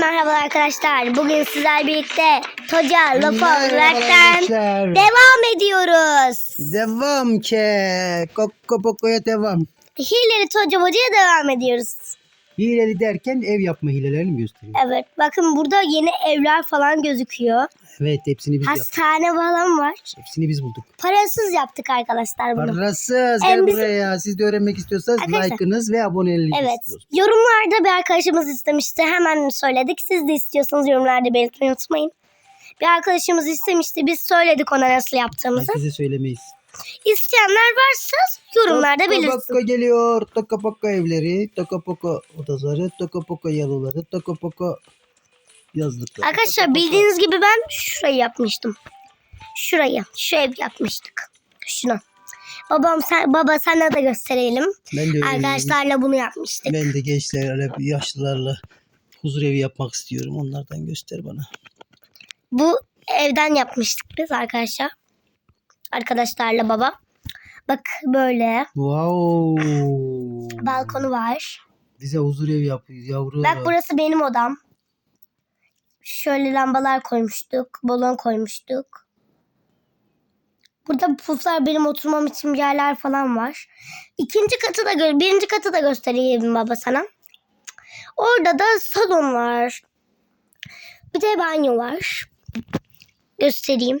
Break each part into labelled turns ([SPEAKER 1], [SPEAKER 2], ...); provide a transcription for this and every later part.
[SPEAKER 1] Merhaba arkadaşlar. Bugün sizler birlikte Toca
[SPEAKER 2] Merhaba
[SPEAKER 1] olaraktan devam ediyoruz.
[SPEAKER 2] Devam ke. Kokko pokoya devam.
[SPEAKER 1] Hileli Toca Hoca'ya devam ediyoruz.
[SPEAKER 2] Hileli derken ev yapma hilelerini mi gösteriyor?
[SPEAKER 1] Evet bakın burada yeni evler falan gözüküyor.
[SPEAKER 2] Evet hepsini biz yaptık.
[SPEAKER 1] Hastane falan var.
[SPEAKER 2] Hepsini biz bulduk.
[SPEAKER 1] Parasız yaptık arkadaşlar bunu.
[SPEAKER 2] Parasız gel
[SPEAKER 1] bizim-
[SPEAKER 2] buraya. Siz de öğrenmek istiyorsanız
[SPEAKER 1] Arkadaşlar-
[SPEAKER 2] like'ınız ve aboneliğinizi
[SPEAKER 1] Evet.
[SPEAKER 2] istiyoruz.
[SPEAKER 1] Yorumlarda bir arkadaşımız istemişti. Hemen söyledik. Siz de istiyorsanız yorumlarda belirtmeyi unutmayın. Bir arkadaşımız istemişti. Biz söyledik ona nasıl yaptığımızı.
[SPEAKER 2] Herkese söylemeyiz.
[SPEAKER 1] İsteyenler varsa yorumlarda belirtsin.
[SPEAKER 2] Poka geliyor. Toka Poka evleri, Toka Poka odaları, Toka Poka yalıları, Toka Poka yazlıkları.
[SPEAKER 1] Arkadaşlar bildiğiniz gibi ben şurayı yapmıştım. Şurayı, şu ev yapmıştık. Şunu. Babam sen, baba sana da gösterelim.
[SPEAKER 2] Ben de.
[SPEAKER 1] Arkadaşlarla bunu yapmıştık.
[SPEAKER 2] Ben de gençlerle, yaşlılarla huzur evi yapmak istiyorum. Onlardan göster bana.
[SPEAKER 1] Bu evden yapmıştık biz arkadaşlar. Arkadaşlarla baba. Bak böyle
[SPEAKER 2] Wow.
[SPEAKER 1] balkonu var.
[SPEAKER 2] Bize huzur evi yapıyor yavrum.
[SPEAKER 1] Bak burası benim odam. Şöyle lambalar koymuştuk. Balon koymuştuk. Burada puflar benim oturmam için yerler falan var. İkinci katı da gö- birinci katı da göstereyim baba sana. Orada da salon var. Bir de banyo var. Göstereyim.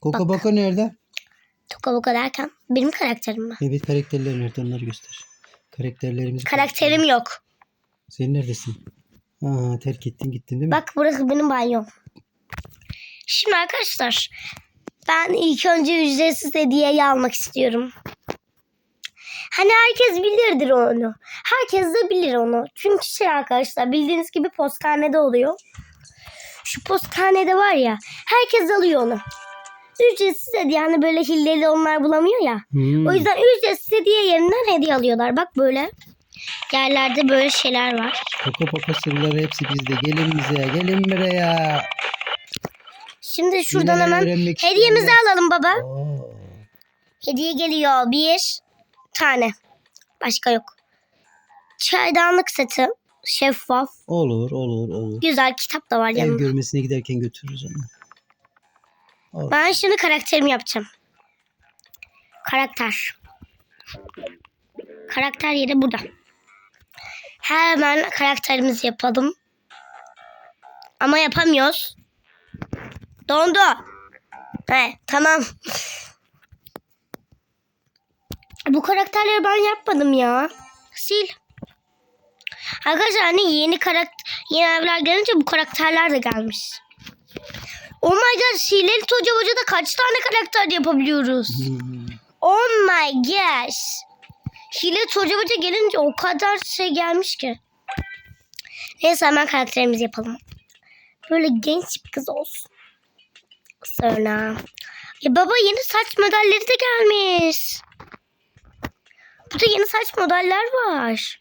[SPEAKER 2] Koko Bako nerede?
[SPEAKER 1] Toka boka derken benim karakterim mi?
[SPEAKER 2] Evet karakterler nerede onları göster. Karakterlerimizi
[SPEAKER 1] Karakterim yok.
[SPEAKER 2] Sen neredesin? Aa, terk ettin gittin değil mi?
[SPEAKER 1] Bak burası benim banyom. Şimdi arkadaşlar ben ilk önce ücretsiz hediyeyi almak istiyorum. Hani herkes bilirdir onu. Herkes de bilir onu. Çünkü şey arkadaşlar bildiğiniz gibi postanede oluyor. Şu postanede var ya herkes alıyor onu. Ücretsiz hediye hani böyle hilleli onlar bulamıyor ya.
[SPEAKER 2] Hmm.
[SPEAKER 1] O yüzden ücretsiz hediye yerinden hediye alıyorlar. Bak böyle yerlerde böyle şeyler var.
[SPEAKER 2] Koko Bako sırları hepsi bizde. Gelin bize. Gelin buraya.
[SPEAKER 1] Şimdi şuradan
[SPEAKER 2] Neler
[SPEAKER 1] hemen
[SPEAKER 2] öğrenmek
[SPEAKER 1] hediyemizi
[SPEAKER 2] isteyenler-
[SPEAKER 1] alalım baba.
[SPEAKER 2] Oo.
[SPEAKER 1] Hediye geliyor. Bir tane. Başka yok. Çaydanlık seti. Şeffaf.
[SPEAKER 2] Olur olur olur.
[SPEAKER 1] Güzel kitap da var
[SPEAKER 2] Ev
[SPEAKER 1] yanında.
[SPEAKER 2] görmesine giderken götürürüz onu. Olur.
[SPEAKER 1] Ben şimdi karakterimi yapacağım. Karakter. Karakter yeri burada. Hemen karakterimizi yapalım. Ama yapamıyoruz. Dondu. He tamam. Bu karakterleri ben yapmadım ya. Sil. Arkadaşlar hani yeni karakter yeni evler gelince bu karakterler de gelmiş. Oh my god Hileli Toca Hoca'da kaç tane karakter yapabiliyoruz?
[SPEAKER 2] Hmm.
[SPEAKER 1] Oh my gosh. Hileli Toca Hoca gelince o kadar şey gelmiş ki. Neyse hemen karakterimizi yapalım. Böyle genç bir kız olsun. Sonra. Ya baba yeni saç modelleri de gelmiş. Burada yeni saç modeller var.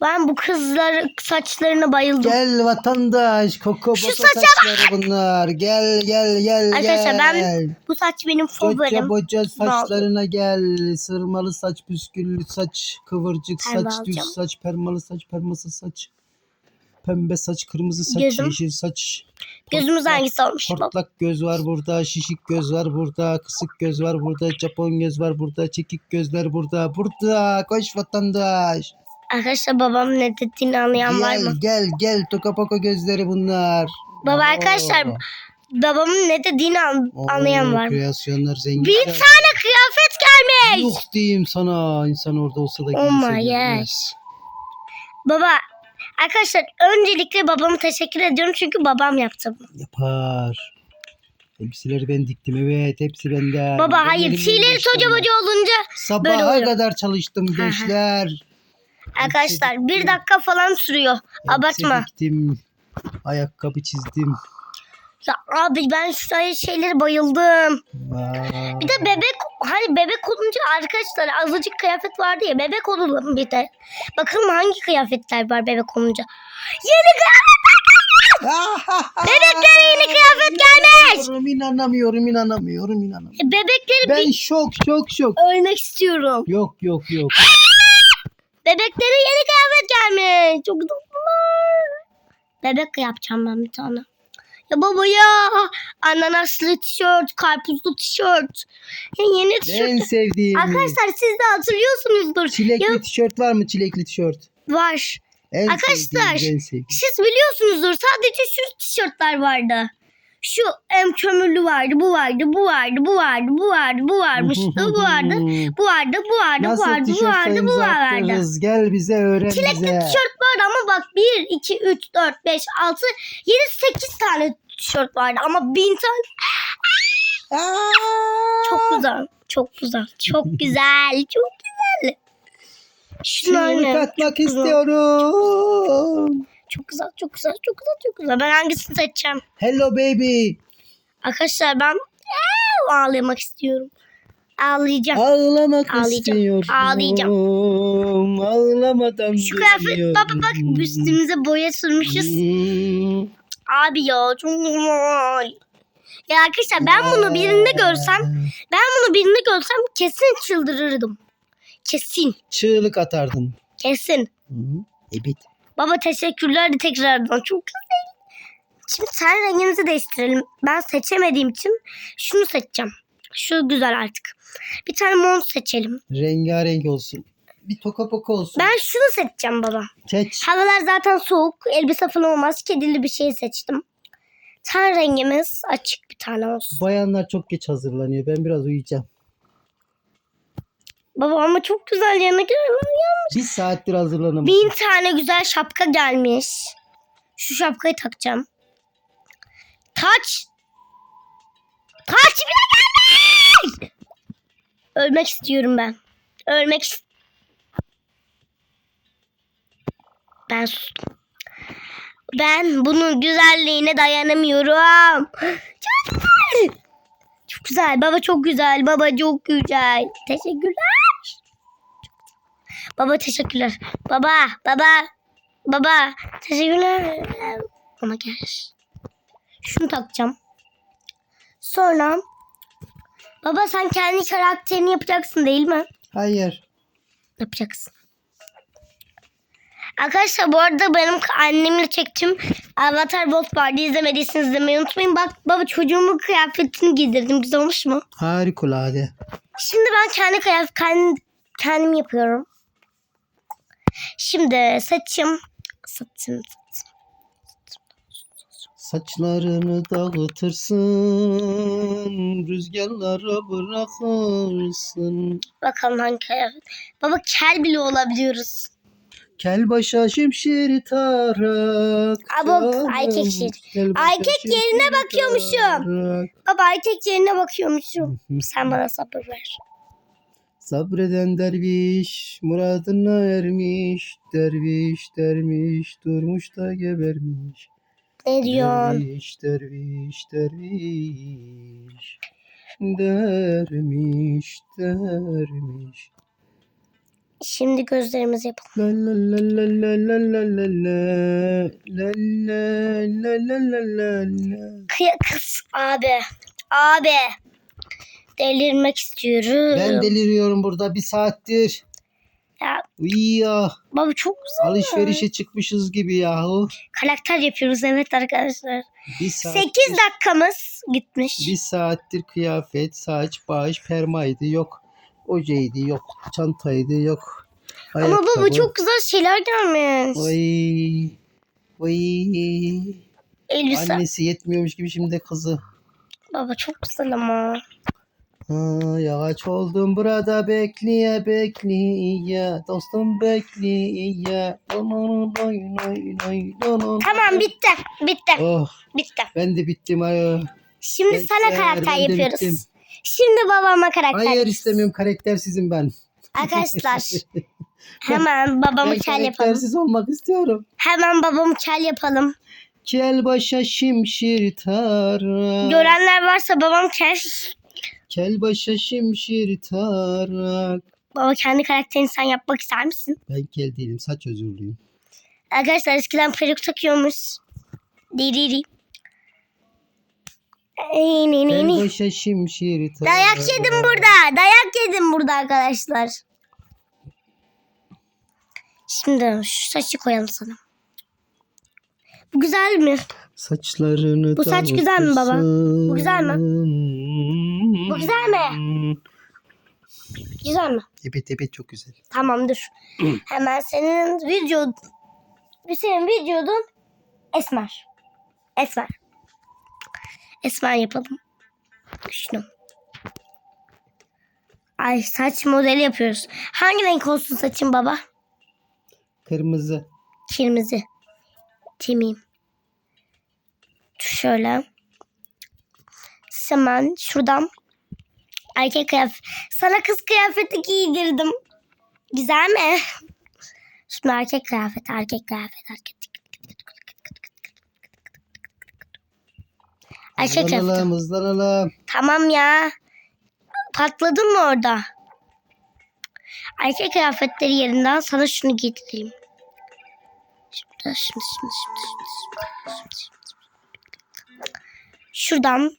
[SPEAKER 1] Ben bu kızlar saçlarına bayıldım.
[SPEAKER 2] Gel vatandaş. Koko
[SPEAKER 1] Şu saça
[SPEAKER 2] saçları bunlar. Gel gel gel
[SPEAKER 1] Arkadaşlar
[SPEAKER 2] gel.
[SPEAKER 1] ben bu saç benim
[SPEAKER 2] Boca
[SPEAKER 1] favorim.
[SPEAKER 2] boca saçlarına gel. Sırmalı saç, püsküllü saç, kıvırcık
[SPEAKER 1] Perma
[SPEAKER 2] saç, düz
[SPEAKER 1] alacağım.
[SPEAKER 2] saç, permalı saç, permasız saç. Pembe saç, kırmızı saç,
[SPEAKER 1] Gözüm.
[SPEAKER 2] yeşil saç.
[SPEAKER 1] Gözümüz
[SPEAKER 2] portlak-
[SPEAKER 1] hangisi olmuş?
[SPEAKER 2] Portlak göz var burada, şişik göz var burada, kısık göz var burada, Japon göz var burada, çekik gözler burada. Burada koş vatandaş.
[SPEAKER 1] Arkadaşlar babam ne dediğini anlayan var
[SPEAKER 2] Gel
[SPEAKER 1] mı?
[SPEAKER 2] gel gel toka poka gözleri bunlar.
[SPEAKER 1] Baba
[SPEAKER 2] Oo.
[SPEAKER 1] arkadaşlar babamın ne dediğini an-
[SPEAKER 2] Oo,
[SPEAKER 1] anlayan var mı?
[SPEAKER 2] Kreasyonlar zengin.
[SPEAKER 1] Bir tane kıyafet gelmiş.
[SPEAKER 2] Yok diyeyim sana. İnsan orada olsa da
[SPEAKER 1] Oh
[SPEAKER 2] giyse
[SPEAKER 1] my
[SPEAKER 2] görmez.
[SPEAKER 1] gosh. Baba arkadaşlar öncelikle babama teşekkür ediyorum çünkü babam yaptı bunu.
[SPEAKER 2] Yapar. Elbiseleri ben diktim evet hepsi benden.
[SPEAKER 1] Baba
[SPEAKER 2] Ben
[SPEAKER 1] hayır
[SPEAKER 2] geçtim.
[SPEAKER 1] toca boca olunca böyle
[SPEAKER 2] Sabaha
[SPEAKER 1] oluyor.
[SPEAKER 2] kadar çalıştım gençler.
[SPEAKER 1] Arkadaşlar bir dakika falan sürüyor. Abartma.
[SPEAKER 2] diktim. Ayakkabı çizdim.
[SPEAKER 1] Ya abi ben şu şeylere bayıldım.
[SPEAKER 2] Vay.
[SPEAKER 1] Bir de bebek hani bebek olunca arkadaşlar azıcık kıyafet vardı ya bebek olalım bir de. Bakalım hangi kıyafetler var bebek olunca. Yeni Bebeklere yeni kıyafet gelmiş.
[SPEAKER 2] İnanamıyorum, inanamıyorum, inanamıyorum, inanamıyorum.
[SPEAKER 1] Bebekleri
[SPEAKER 2] Ben şok, şok, şok.
[SPEAKER 1] bir ölmek istiyorum.
[SPEAKER 2] Yok, yok, yok.
[SPEAKER 1] Bebeklere yeni kıyafet gelmiş. Çok tatlılar. Bebek yapacağım ben bir tane. Ya baba ya. Ananaslı tişört, karpuzlu tişört. Ya yeni tişört.
[SPEAKER 2] En sevdiğim.
[SPEAKER 1] Arkadaşlar siz de hatırlıyorsunuzdur.
[SPEAKER 2] Çilekli
[SPEAKER 1] Ya
[SPEAKER 2] tişört var mı? Çilekli tişört.
[SPEAKER 1] var.
[SPEAKER 2] En
[SPEAKER 1] Arkadaşlar,
[SPEAKER 2] sevdiğim, en sevdiğim.
[SPEAKER 1] Siz biliyorsunuzdur. Sadece şu tişörtler vardı. Şu em kömürlü vardı, bu vardı, bu vardı, bu vardı, bu vardı, bu varmış, bu vardı, bu vardı, bu vardı, bu vardı, bu vardı, bu vardı.
[SPEAKER 2] Gel bize öğren
[SPEAKER 1] Çilekli
[SPEAKER 2] bize.
[SPEAKER 1] tişört vardı ama bak 1, 2, 3, 4, 5, 6, 7, 8 tane tişört vardı ama 1000 tane.
[SPEAKER 2] Aa!
[SPEAKER 1] Çok güzel, çok güzel, çok güzel, çok güzel. Şunlar
[SPEAKER 2] Çığlık
[SPEAKER 1] ne?
[SPEAKER 2] atmak
[SPEAKER 1] güzel.
[SPEAKER 2] istiyorum.
[SPEAKER 1] Çok güzel, çok güzel, çok güzel, çok güzel. Ben hangisini seçeceğim?
[SPEAKER 2] Hello baby.
[SPEAKER 1] Arkadaşlar ben Eee, ağlamak istiyorum. Ağlayacağım.
[SPEAKER 2] Ağlamak
[SPEAKER 1] Ağlayacağım.
[SPEAKER 2] istiyorum.
[SPEAKER 1] Ağlayacağım.
[SPEAKER 2] Ağlamadan
[SPEAKER 1] Şu kıyafet
[SPEAKER 2] duruyorum.
[SPEAKER 1] baba bak üstümüze boya sürmüşüz.
[SPEAKER 2] Hmm.
[SPEAKER 1] Abi ya çok güzel. Ya arkadaşlar ben bunu birinde görsem ben bunu birinde görsem kesin çıldırırdım. Kesin.
[SPEAKER 2] Çığlık atardım.
[SPEAKER 1] Kesin.
[SPEAKER 2] Hı, Evet.
[SPEAKER 1] Baba teşekkürler de tekrardan. Çok güzel. Şimdi sen rengimizi değiştirelim. Ben seçemediğim için şunu seçeceğim. Şu güzel artık. Bir tane mont seçelim.
[SPEAKER 2] Rengarenk olsun. Bir toka poka olsun.
[SPEAKER 1] Ben şunu seçeceğim baba.
[SPEAKER 2] Seç.
[SPEAKER 1] Havalar zaten soğuk. Elbise falan olmaz. Kedili bir şey seçtim. Ten rengimiz açık bir tane olsun.
[SPEAKER 2] Bayanlar çok geç hazırlanıyor. Ben biraz uyuyacağım.
[SPEAKER 1] Baba ama çok güzel yemek ya.
[SPEAKER 2] Bir saattir hazırlanamadım.
[SPEAKER 1] Bin tane güzel şapka gelmiş. Şu şapkayı takacağım. Kaç. Kaç bile gelmiş. Ölmek istiyorum ben. Ölmek ist- Ben sustum. Ben bunun güzelliğine dayanamıyorum. Çok güzel. Baba çok güzel. Baba çok güzel. Teşekkürler. Baba teşekkürler. Baba, baba, baba teşekkürler. Ama gel. Şunu takacağım. Sonra baba sen kendi karakterini yapacaksın değil mi?
[SPEAKER 2] Hayır.
[SPEAKER 1] Yapacaksın. Arkadaşlar bu arada benim annemle çektiğim Avatar Bot vardı. İzlemediyseniz izlemeyi unutmayın. Bak baba çocuğumun kıyafetini giydirdim. Güzel olmuş mu?
[SPEAKER 2] Harikulade.
[SPEAKER 1] Şimdi ben kendi kıyafet kendim, kendim yapıyorum. Şimdi saçım saçım
[SPEAKER 2] Saçlarını dağıtırsın, rüzgarlara bırakırsın.
[SPEAKER 1] bakalım hangi kıyafet. Baba kel bile olabiliyoruz.
[SPEAKER 2] Kel başa şimşir tarak. Canım.
[SPEAKER 1] erkek şir-
[SPEAKER 2] Kel başa
[SPEAKER 1] erkek yerine
[SPEAKER 2] şimşir
[SPEAKER 1] bakıyormuşum.
[SPEAKER 2] tarak.
[SPEAKER 1] Baba erkek yerine bakıyormuşum. Sen bana sabır ver.
[SPEAKER 2] Sabreden derviş muradına ermiş. Derviş dermiş durmuş da gebermiş.
[SPEAKER 1] Ne diyorsun?
[SPEAKER 2] Derviş derviş derviş. Dermiş dermiş.
[SPEAKER 1] Şimdi gözlerimizi yapalım. Kıya kız abi. Abi. Delirmek istiyorum.
[SPEAKER 2] Ben deliriyorum burada bir saattir.
[SPEAKER 1] Ya.
[SPEAKER 2] Ya.
[SPEAKER 1] Baba çok güzel.
[SPEAKER 2] Alışverişe çıkmışız gibi yahu.
[SPEAKER 1] Karakter yapıyoruz evet arkadaşlar.
[SPEAKER 2] Bir saattir,
[SPEAKER 1] 8 dakikamız gitmiş.
[SPEAKER 2] Bir saattir kıyafet, saç, bağış, permaydı yok. Ojeydi yok. Çantaydı yok.
[SPEAKER 1] Ama baba
[SPEAKER 2] ayakkabı.
[SPEAKER 1] çok güzel şeyler gelmiş.
[SPEAKER 2] Oy. Oy.
[SPEAKER 1] Elbise.
[SPEAKER 2] Annesi yetmiyormuş gibi şimdi kızı.
[SPEAKER 1] Baba çok güzel ama.
[SPEAKER 2] Ha, yavaş oldum burada bekleye bekleye dostum bekleye.
[SPEAKER 1] Tamam bitti. Bitti.
[SPEAKER 2] Oh
[SPEAKER 1] Bitti.
[SPEAKER 2] ben de bittim ayol.
[SPEAKER 1] Şimdi
[SPEAKER 2] Bekler,
[SPEAKER 1] sana karakter yapıyoruz.
[SPEAKER 2] bittim.
[SPEAKER 1] Şimdi babama karakter.
[SPEAKER 2] Hayır istemiyorum karaktersizim ben.
[SPEAKER 1] Arkadaşlar hemen babamı
[SPEAKER 2] ben
[SPEAKER 1] kel yapalım.
[SPEAKER 2] karaktersiz olmak istiyorum.
[SPEAKER 1] Hemen babamı kel yapalım.
[SPEAKER 2] Kel başa şimşir tarak.
[SPEAKER 1] Görenler varsa babam kel.
[SPEAKER 2] Kel başa şimşir tarak.
[SPEAKER 1] Baba kendi karakterini sen yapmak ister misin?
[SPEAKER 2] Ben kel değilim saç özürlüyüm.
[SPEAKER 1] Arkadaşlar eskiden peruk takıyormuş. Diriri. Ne.
[SPEAKER 2] başa şimşir.
[SPEAKER 1] Dayak yedim burada. Dayak yedim burada arkadaşlar. Şimdi şu saçı koyalım sana. Bu güzel mi?
[SPEAKER 2] Saçlarını
[SPEAKER 1] Bu saç güzel mi baba? Bu güzel mi? Bu güzel
[SPEAKER 2] mi?
[SPEAKER 1] Güzel mi?
[SPEAKER 2] Evet evet çok güzel.
[SPEAKER 1] Tamamdır. Hemen senin video senin vücudun esmer. Esmer. Esmer yapalım. Şunu. Ay saç modeli yapıyoruz. Hangi renk olsun saçın baba?
[SPEAKER 2] Kırmızı.
[SPEAKER 1] Kırmızı. Timim. Şöyle. Hemen şuradan erkek kıyafet. Sana kız kıyafeti giydirdim. Güzel mi? Şimdi erkek kıyafet, erkek kıyafet, erkek. Erkek kıyafeti.
[SPEAKER 2] Hızlanalım hızlanalım.
[SPEAKER 1] Tamam ya. Patladın mı orada? Erkek kıyafetleri yerinden sana şunu giydireyim. Şimdi, şimdi, şimdi, şimdi, şimdi, şimdi, şimdi. Şuradan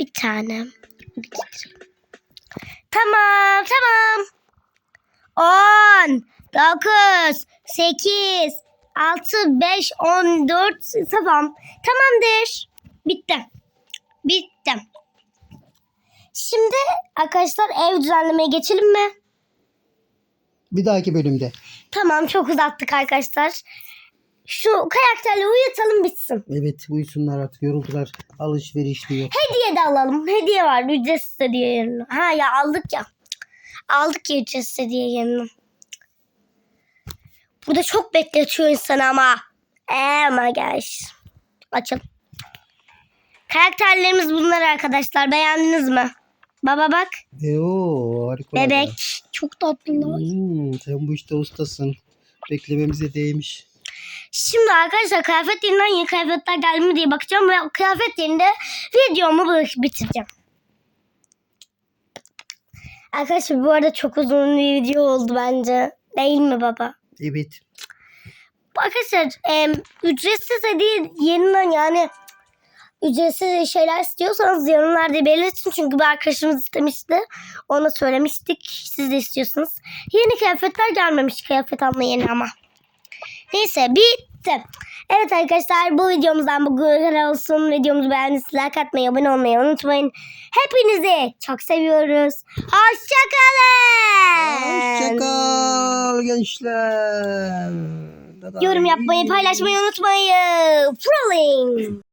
[SPEAKER 1] bir tane giydireyim. Tamam, tamam. 10, 9, 8, 6, 5, 14, tamam. Tamamdır. Bitti. Bitti. Şimdi arkadaşlar ev düzenlemeye geçelim mi?
[SPEAKER 2] Bir dahaki bölümde.
[SPEAKER 1] Tamam çok uzattık arkadaşlar. Şu karakterle uyutalım bitsin.
[SPEAKER 2] Evet uyusunlar artık yoruldular. Alışveriş diyor.
[SPEAKER 1] Hediye de alalım. Hediye var ücretsiz hediye yerine. Ha ya aldık ya. Aldık ya ücretsiz hediye yerine. Burada çok bekletiyor insanı ama. Oh my gosh. Açalım. Karakterlerimiz bunlar arkadaşlar. Beğendiniz mi? Baba bak.
[SPEAKER 2] E, oo, harika.
[SPEAKER 1] Bebek. Çok tatlılar.
[SPEAKER 2] Hmm, sen bu işte ustasın. Beklememize değmiş.
[SPEAKER 1] Şimdi arkadaşlar kıyafet yerinden yeni kıyafetler geldi mi diye bakacağım ve o kıyafet yerinde videomu bitireceğim. Arkadaşlar bu arada çok uzun bir video oldu bence. Değil mi baba?
[SPEAKER 2] Evet.
[SPEAKER 1] Arkadaşlar em, ücretsiz hediye yeniden yani ücretsiz şeyler istiyorsanız yorumlarda belirtin. Çünkü bir arkadaşımız istemişti. Ona söylemiştik. Siz de istiyorsunuz. Yeni kıyafetler gelmemiş kıyafet alma yeni ama. Neyse bitti. Evet arkadaşlar bu videomuzdan bu kadar olsun. Videomuzu beğendiyseniz like atmayı, abone olmayı unutmayın. Hepinizi çok seviyoruz. Hoşçakalın.
[SPEAKER 2] Hoşçakal gençler.
[SPEAKER 1] Yorum yapmayı, paylaşmayı unutmayın. Proling.